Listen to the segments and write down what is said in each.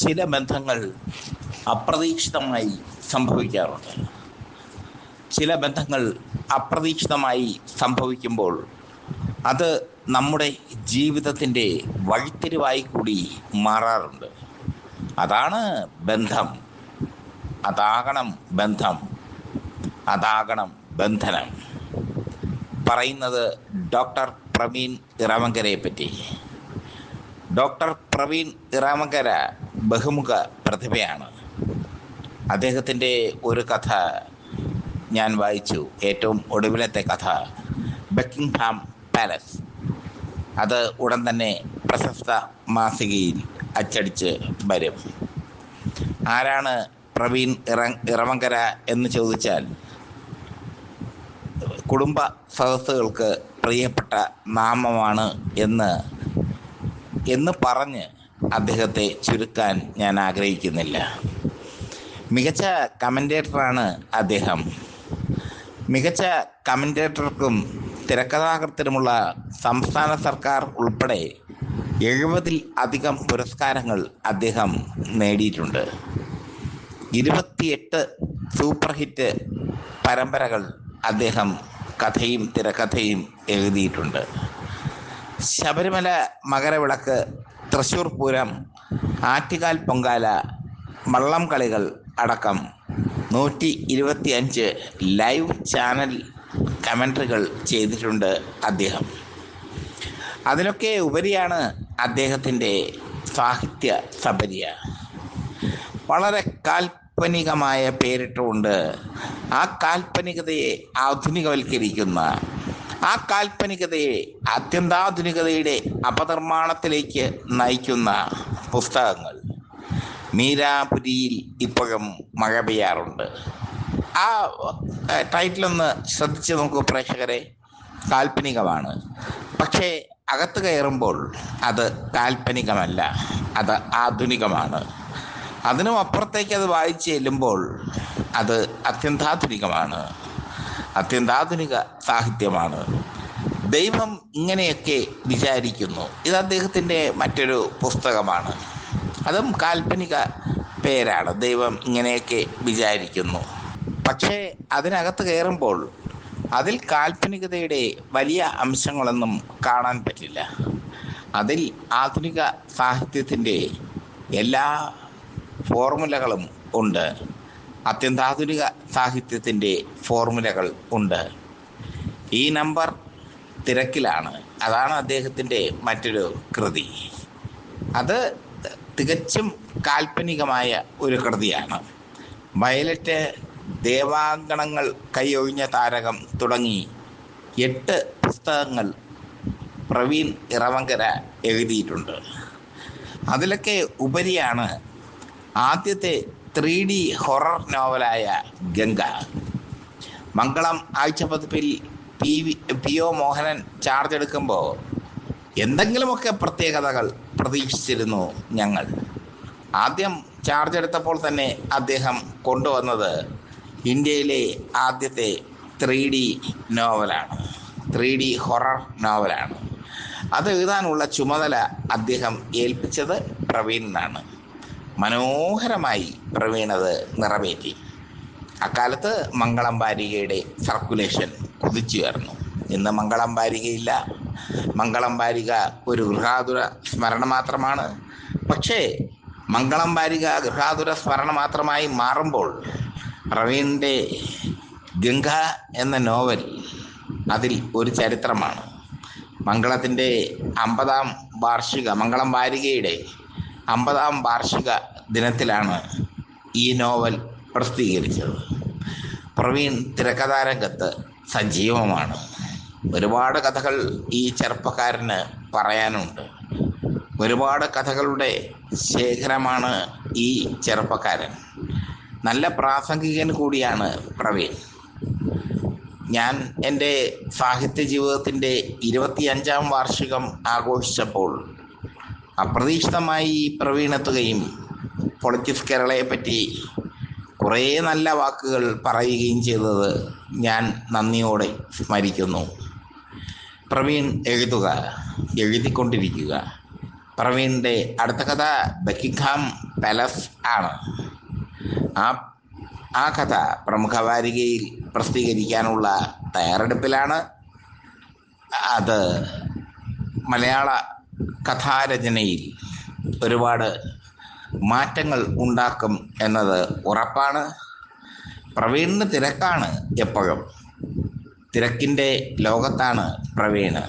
ചില ബന്ധങ്ങൾ അപ്രതീക്ഷിതമായി സംഭവിക്കാറുണ്ട്. ചില ബന്ധങ്ങൾ അപ്രതീക്ഷിതമായി സംഭവിക്കുമ്പോൾ അത് നമ്മുടെ ജീവിതത്തിന്റെ വഴിത്തിരിവായി കൂടി മാറാറുണ്ട്. അതാണ് ബന്ധം. അതാകണം ബന്ധം. അതാകണം ബന്ധനം. പറയുന്നത് ഡോക്ടർ പ്രവീൺ ഇറാമങ്കരയെ പറ്റി. ഡോക്ടർ പ്രവീൺ ഇറാമക്കര ബഹുമുഖ പ്രതിഭയാണ്. അദ്ദേഹത്തിന്റെ ഒരു കഥ ഞാൻ വായിച്ചു. ഏറ്റവും ഒടുവിലത്തെ കഥ ബക്കിംഗ്ഹാം പാലസ്. അത് ഉടൻ തന്നെ പ്രശസ്ത മാസികയിൽ അച്ചടിച്ച് വരും. ആരാണ് പ്രവീൺ ഇറ ഇറവങ്കര എന്ന് ചോദിച്ചാൽ കുടുംബ സദസ്സുകൾക്ക് പ്രിയപ്പെട്ട നാമമാണ് എന്ന് എന്ന് പറഞ്ഞ് അദ്ദേഹത്തെ ചുരുക്കാൻ ഞാൻ ആഗ്രഹിക്കുന്നില്ല. മികച്ച കമന്റേറ്ററാണ് അദ്ദേഹം. മികച്ച കമന്റേറ്റർക്കും തിരക്കഥാകൃത്തിനുമുള്ള സംസ്ഥാന സർക്കാർ ഉൾപ്പെടെ എഴുപതിൽ അധികം പുരസ്കാരങ്ങൾ അദ്ദേഹം നേടിയിട്ടുണ്ട്. ഇരുപത്തിയെട്ട് സൂപ്പർ ഹിറ്റ് പരമ്പരകൾ അദ്ദേഹം കഥയും തിരക്കഥയും എഴുതിയിട്ടുണ്ട്. ശബരിമല മകരവിളക്ക് തൃശ്ശൂർ പൂരം ആറ്റുകാൽ പൊങ്കാല വള്ളം കളികൾ അടക്കം നൂറ്റി ഇരുപത്തി അഞ്ച് ലൈവ് ചാനൽ കമൻട്രികൾ ചെയ്തിട്ടുണ്ട് അദ്ദേഹം. അതിനൊക്കെ ഉപരിയാണ് അദ്ദേഹത്തിന്റെ സാഹിത്യ സബരിയ. വളരെ കാൽപ്പനികമായ പേരിട്ടുകൊണ്ട് ആ കാൽപ്പനികതയെ ആധുനികവൽക്കരിക്കുന്ന ആ കാൽപ്പനികതയെ അത്യന്താധുനികതയുടെ അപനിർമ്മാണത്തിലേക്ക് നയിക്കുന്ന പുസ്തകങ്ങൾ. മീരാപുരിയിൽ ഇപ്പോഴും മഴ പെയ്യാറുണ്ട്. ആ ടൈറ്റിലൊന്ന് ശ്രദ്ധിച്ച് നോക്കൂ പ്രേക്ഷകരെ. കാൽപ്പനികമാണ്. പക്ഷേ അകത്ത് കയറുമ്പോൾ അത് കാൽപ്പനികമല്ല അത് ആധുനികമാണ്. അതിനും അപ്പുറത്തേക്ക് അത് വായിച്ചു ചെല്ലുമ്പോൾ അത് അത്യന്താധുനികമാണ്. അത്യന്താധുനിക സാഹിത്യമാണ്. ദൈവം ഇങ്ങനെയൊക്കെ വിചാരിക്കുന്നു. ഇത് അദ്ദേഹത്തിന്റെ മറ്റൊരു പുസ്തകമാണ്. അതും കാൽപ്പനിക പേരാണ്. ദൈവം ഇങ്ങനെയൊക്കെ വിചാരിക്കുന്നു. പക്ഷേ അതിനകത്ത് കയറുമ്പോൾ അതിൽ കാൽപ്പനികതയുടെ വലിയ അംശങ്ങളൊന്നും കാണാൻ പറ്റില്ല. അതിൽ ആധുനിക സാഹിത്യത്തിന്റെ എല്ലാ ഫോർമുലകളും ഉണ്ട്. അത്യന്താധുനിക സാഹിത്യത്തിന്റെ ഫോർമുലകൾ ഉണ്ട്. ഈ നമ്പർ തിരക്കിലാണ്. അതാണ് അദ്ദേഹത്തിന്റെ മറ്റൊരു കൃതി. അത് തികച്ചും കാൽപ്പനികമായ ഒരു കൃതിയാണ്. വയലറ്റ് ദേവാങ്കണങ്ങൾ കൈയൊഴിഞ്ഞ താരകം തുടങ്ങി എട്ട് പുസ്തകങ്ങൾ പ്രവീൺ ഇറവങ്കര എഴുതിയിട്ടുണ്ട്. അതിലൊക്കെ ഉപരിയാണ് ആദ്യത്തെ ത്രീ ഡി ഹൊറർ നോവലായ ഗംഗ. മംഗളം ആഴ്ച പതിപ്പിൽ P V P O Mohanan charge എടുക്കുമ്പോൾ എന്തെങ്കിലുമൊക്കെ പ്രത്യേകതകൾ പ്രതീക്ഷിച്ചിരുന്നു ഞങ്ങൾ. ആദ്യം ചാർജ് എടുത്തപ്പോൾ തന്നെ അദ്ദേഹം കൊണ്ടുവന്നത് ഇന്ത്യയിലെ ആദ്യത്തെ ത്രീ ഡി നോവലാണ്. ത്രീ ഡി ഹൊറർ നോവലാണ്. അത് എഴുതാനുള്ള ചുമതല അദ്ദേഹം ഏൽപ്പിച്ചത് പ്രവീണിനാണ്. മനോഹരമായി പ്രവീണത് നിറവേറ്റി. അക്കാലത്ത് മംഗളം വാരികയുടെ സർക്കുലേഷൻ കുതിച്ചുയർന്നു. ഇന്ന് മംഗളം വാരികയില്ല മംഗളം വാരിക ഒരു ഗൃഹാതുര സ്മരണ മാത്രമാണ് പക്ഷേ മംഗളം വാരിക ഗൃഹാതുര സ്മരണ മാത്രമായി മാറുമ്പോൾ പ്രവീണിന്റെ ഗംഗ എന്ന നോവൽ അതിൽ ഒരു ചരിത്രമാണ്. മംഗളത്തിന്റെ അമ്പതാം വാർഷിക മംഗളം വാരികയുടെ അമ്പതാം വാർഷിക ദിനത്തിലാണ് ഈ നോവൽ പ്രസിദ്ധീകരിച്ചത്. പ്രവീൺ തിരക്കഥാരംഗത്ത് സജീവമാണ്. ഒരുപാട് കഥകൾ ഈ ചെറുപ്പക്കാരന് പറയാനുണ്ട്. ഒരുപാട് കഥകളുടെ ശേഖരമാണ് ഈ ചെറുപ്പക്കാരൻ. നല്ല പ്രാസംഗികൻ കൂടിയാണ് പ്രവീൺ. ഞാൻ എന്റെ സാഹിത്യ ജീവിതത്തിന്റെ ഇരുപത്തിയഞ്ചാം വാർഷികം ആഘോഷിച്ചപ്പോൾ അപ്രതീക്ഷിതമായി പ്രവീണെത്തുകയും പൊളിറ്റിക്സ് കേരളയെ പറ്റി കുറേ നല്ല വാക്കുകൾ പറയുകയും ചെയ്തത് ഞാൻ നന്ദിയോടെ സ്മരിക്കുന്നു. പ്രവീൺ എഴുതുക എഴുതിക്കൊണ്ടിരിക്കുക. പ്രവീണിന്റെ അടുത്ത കഥ ബക്കിഖാം പാലസ് ആണ്. ആ ആ കഥ പ്രമുഖ വാരികയിൽ പ്രസിദ്ധീകരിക്കാനുള്ള തയ്യാറെടുപ്പിലാണ്. അത് മലയാള കഥാരചനയിൽ ഒരുപാട് മാറ്റങ്ങൾ ഉണ്ടാക്കും എന്നത് ഉറപ്പാണ്. പ്രവീണിന് തിരക്കാണ് എപ്പോഴും. തിരക്കിന്റെ ലോകത്താണ് പ്രവീണ്.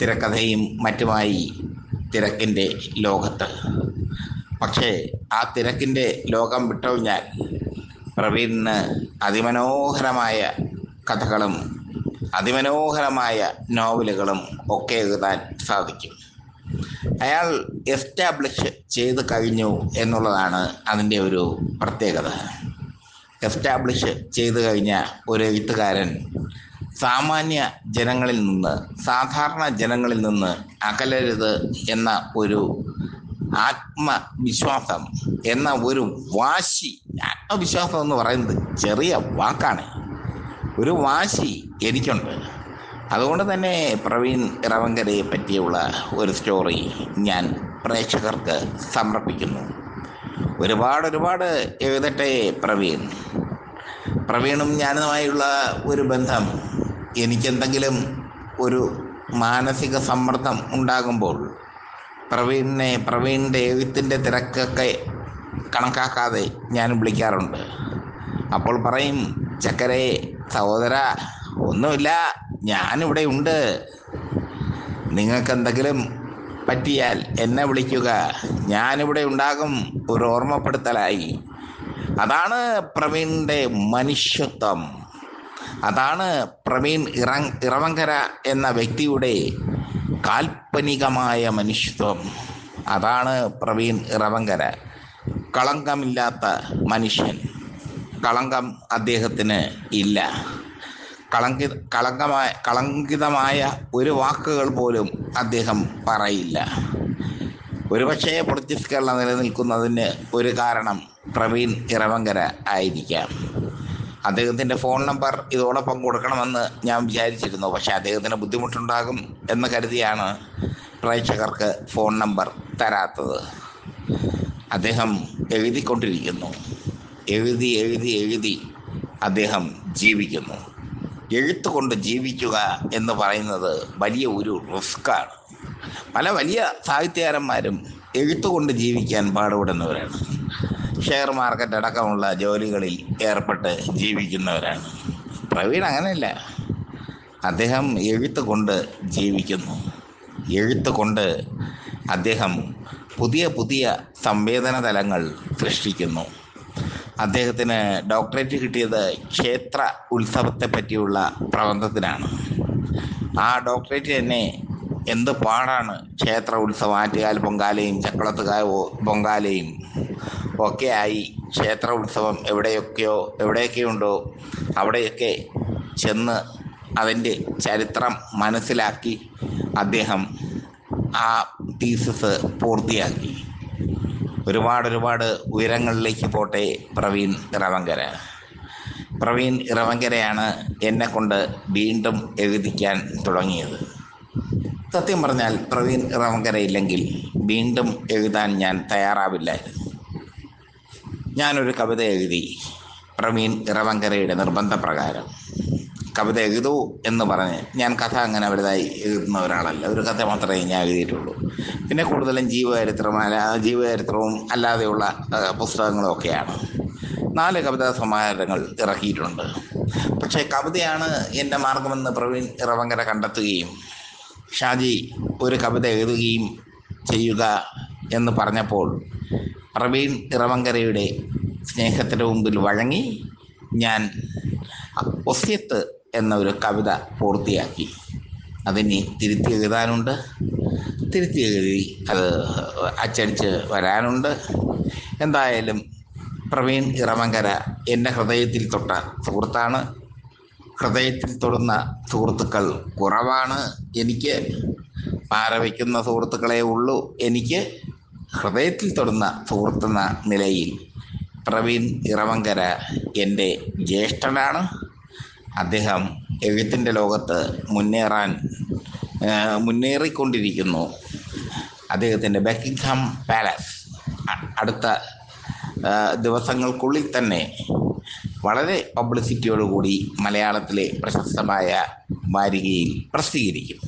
തിരക്കഥയും മറ്റുമായി തിരക്കിന്റെ ലോകത്ത്. പക്ഷേ ആ തിരക്കിന്റെ ലോകം വിട്ടൊഴിഞ്ഞാൽ പ്രവീണിന് അതിമനോഹരമായ കഥകളും അതിമനോഹരമായ നോവലുകളും ഒക്കെ എഴുതാൻ സാധിക്കും. അയാൾ എസ്റ്റാബ്ലിഷ് ചെയ്ത് കഴിഞ്ഞു എന്നുള്ളതാണ് അതിന്റെ ഒരു പ്രത്യേകത. എസ്റ്റാബ്ലിഷ് ചെയ്തു കഴിഞ്ഞ ഒരു എഴുത്തുകാരൻ സാമാന്യ ജനങ്ങളിൽ നിന്ന് സാധാരണ ജനങ്ങളിൽ നിന്ന് അകലരുത് എന്ന ഒരു ആത്മവിശ്വാസം എന്ന ഒരു വാശി ആത്മവിശ്വാസം എന്ന് പറയുന്നത് ചെറിയ വാക്കാണ്. ഒരു വാശി എനിക്കുണ്ട്. അതുകൊണ്ട് തന്നെ പ്രവീൺ ഇറവങ്കരയെ പറ്റിയുള്ള ഒരു സ്റ്റോറി ഞാൻ പ്രേക്ഷകർക്ക് സമർപ്പിക്കുന്നു. ഒരുപാട് ഒരുപാട് എഴുതട്ടെ പ്രവീൺ. പ്രവീണും ഞാനുമായുള്ള ഒരു ബന്ധം എനിക്കെന്തെങ്കിലും ഒരു മാനസിക സമ്മർദ്ദം ഉണ്ടാകുമ്പോൾ പ്രവീണിനെ പ്രവീണിന്റെ എഴുത്തിന്റെ തിരക്കൊക്കെ കണക്കാക്കാതെ ഞാൻ വിളിക്കാറുണ്ട്. അപ്പോൾ പറയും ചക്കരെ സഹോദര ഒന്നുമില്ല. ഞാനിവിടെ ഉണ്ട് നിങ്ങൾക്ക് എന്തെങ്കിലും പറ്റിയാൽ എന്നെ വിളിക്കുക. ഞാനിവിടെ ഉണ്ടാകും ഒരു ഓർമ്മപ്പെടുത്തലായി. അതാണ് പ്രവീണിന്റെ മനുഷ്യത്വം. അതാണ് പ്രവീൺ ഇറ ഇറവങ്കര എന്ന വ്യക്തിയുടെ കാൽപ്പനികമായ മനുഷ്യത്വം. അതാണ് പ്രവീൺ ഇറവങ്കര. കളങ്കമില്ലാത്ത മനുഷ്യൻ. കളങ്കം അദ്ദേഹത്തിന് ഇല്ല. കളങ്കി കളങ്കമായ കളങ്കിതമായ ഒരു വാക്കുകൾ പോലും അദ്ദേഹം പറയില്ല. ഒരുപക്ഷെ പൊളിറ്റിക്സ് കേരള നിലനിൽക്കുന്നതിന് ഒരു കാരണം പ്രവീൺ ഇറവങ്കര ആയിരിക്കാം. അദ്ദേഹത്തിന്റെ ഫോൺ നമ്പർ ഇതോടൊപ്പം കൊടുക്കണമെന്ന് ഞാൻ വിചാരിച്ചിരുന്നു. പക്ഷെ അദ്ദേഹത്തിന് ബുദ്ധിമുട്ടുണ്ടാകും എന്ന് കരുതിയാണ് പ്രേക്ഷകർക്ക് ഫോൺ നമ്പർ തരാത്തത്. അദ്ദേഹം എഴുതിക്കൊണ്ടിരിക്കുന്നു. എഴുതി എഴുതി എഴുതി അദ്ദേഹം ജീവിക്കുന്നു. എഴുത്ത് കൊണ്ട് ജീവിക്കുക എന്ന് പറയുന്നത് വലിയ ഒരു റിസ്ക്കാണ് പല വലിയ സാഹിത്യകാരന്മാരും എഴുത്തുകൊണ്ട് ജീവിക്കാൻ പാടുപെടുന്നവരാണ്. ഷെയർ മാർക്കറ്റ് അടക്കമുള്ള ജോലികളിൽ ഏർപ്പെട്ട് ജീവിക്കുന്നവരാണ്. പ്രവീൺ അങ്ങനെയല്ല. അദ്ദേഹം എഴുത്ത് കൊണ്ട് ജീവിക്കുന്നു. എഴുത്ത് കൊണ്ട് അദ്ദേഹം പുതിയ പുതിയ സംവേദന തലങ്ങൾ സൃഷ്ടിക്കുന്നു. അദ്ദേഹത്തിന് ഡോക്ടറേറ്റ് കിട്ടിയത് ക്ഷേത്ര ഉത്സവത്തെ പറ്റിയുള്ള പ്രബന്ധത്തിനാണ്. ആ ഡോക്ടറേറ്റ് തന്നെ എന്ത് പാടാണ് ക്ഷേത്ര ഉത്സവം? ആറ്റുകാൽ പൊങ്കാലയും ചക്കളത്തുകാൽ പൊങ്കാലയും ഒക്കെ ആയി ക്ഷേത്ര ഉത്സവം എവിടെയൊക്കെയോ എവിടെയൊക്കെയുണ്ടോ അവിടെയൊക്കെ ചെന്ന് അതിന്റെ ചരിത്രം മനസ്സിലാക്കി അദ്ദേഹം ആ തീസിസ് പൂർത്തിയാക്കി. ഒരുപാട് ഒരുപാട് ഉയരങ്ങളിലേക്ക് പോട്ടെ പ്രവീൺ ഇറവങ്കര. പ്രവീൺ ഇറവങ്കരയാണ് എന്നെ കൊണ്ട് വീണ്ടും എഴുതിക്കാൻ തുടങ്ങിയത്. സത്യം പറഞ്ഞാൽ പ്രവീൺ ഇറവങ്കര ഇല്ലെങ്കിൽ വീണ്ടും എഴുതാൻ ഞാൻ തയ്യാറാവില്ലായിരുന്നു ഞാനൊരു കവിത എഴുതി പ്രവീൺ ഇറവങ്കരയുടെ നിർബന്ധപ്രകാരം. കവിത എഴുതൂ എന്ന് പറഞ്ഞ് ഞാൻ കഥ അങ്ങനെ വലുതായി എഴുതുന്ന ഒരാളല്ല. ഒരു കഥ മാത്രമേ ഞാൻ എഴുതിയിട്ടുള്ളൂ. പിന്നെ കൂടുതലും ജീവചരിത്രം അല്ല ജീവചരിത്രവും അല്ലാതെയുള്ള പുസ്തകങ്ങളും ഒക്കെയാണ്. നാല് കവിതാ സമാഹാരങ്ങൾ ഇറക്കിയിട്ടുണ്ട്. പക്ഷേ കവിതയാണ് എന്റെ മാർഗമെന്ന് പ്രവീൺ ഇറവങ്കര കണ്ടെത്തുകയും ഷാജി ഒരു കവിത എഴുതുകയും ചെയ്യുക എന്ന് പറഞ്ഞപ്പോൾ പ്രവീൺ ഇറവങ്കരയുടെ സ്നേഹത്തിന്റെ മുമ്പിൽ വഴങ്ങി ഞാൻ ഒസ്യത്ത് എന്ന ഒരു കവിത പൂർത്തിയാക്കി. അതിനി തിരുത്തി എഴുതാനുണ്ട്. തിരുത്തി എഴുതി അത് അച്ചടിച്ച് വരാനുണ്ട്. എന്തായാലും പ്രവീൺ ഇറമങ്കര എന്റെ ഹൃദയത്തിൽ തൊട്ട സുഹൃത്താണ്. ഹൃദയത്തിൽ തൊടുന്ന സുഹൃത്തുക്കൾ കുറവാണ്. എനിക്ക് പാരവയ്ക്കുന്ന സുഹൃത്തുക്കളെ ഉള്ളൂ. എനിക്ക് ഹൃദയത്തിൽ തൊടുന്ന സുഹൃത്തെന്ന നിലയിൽ പ്രവീൺ ഇറവങ്കര എന്റെ ജ്യേഷ്ഠനാണ്. അദ്ദേഹം എഴുത്തിന്റെ ലോകത്ത് മുന്നേറാൻ മുന്നേറിക്കൊണ്ടിരിക്കുന്നു. അദ്ദേഹത്തിന്റെ ബക്കിംഗ്ഹാം പാലസ് അടുത്ത ദിവസങ്ങൾക്കുള്ളിൽ തന്നെ വളരെ പബ്ലിസിറ്റിയോടുകൂടി മലയാളത്തിലെ പ്രശസ്തമായ വാരികയിൽ പ്രസിദ്ധീകരിക്കും.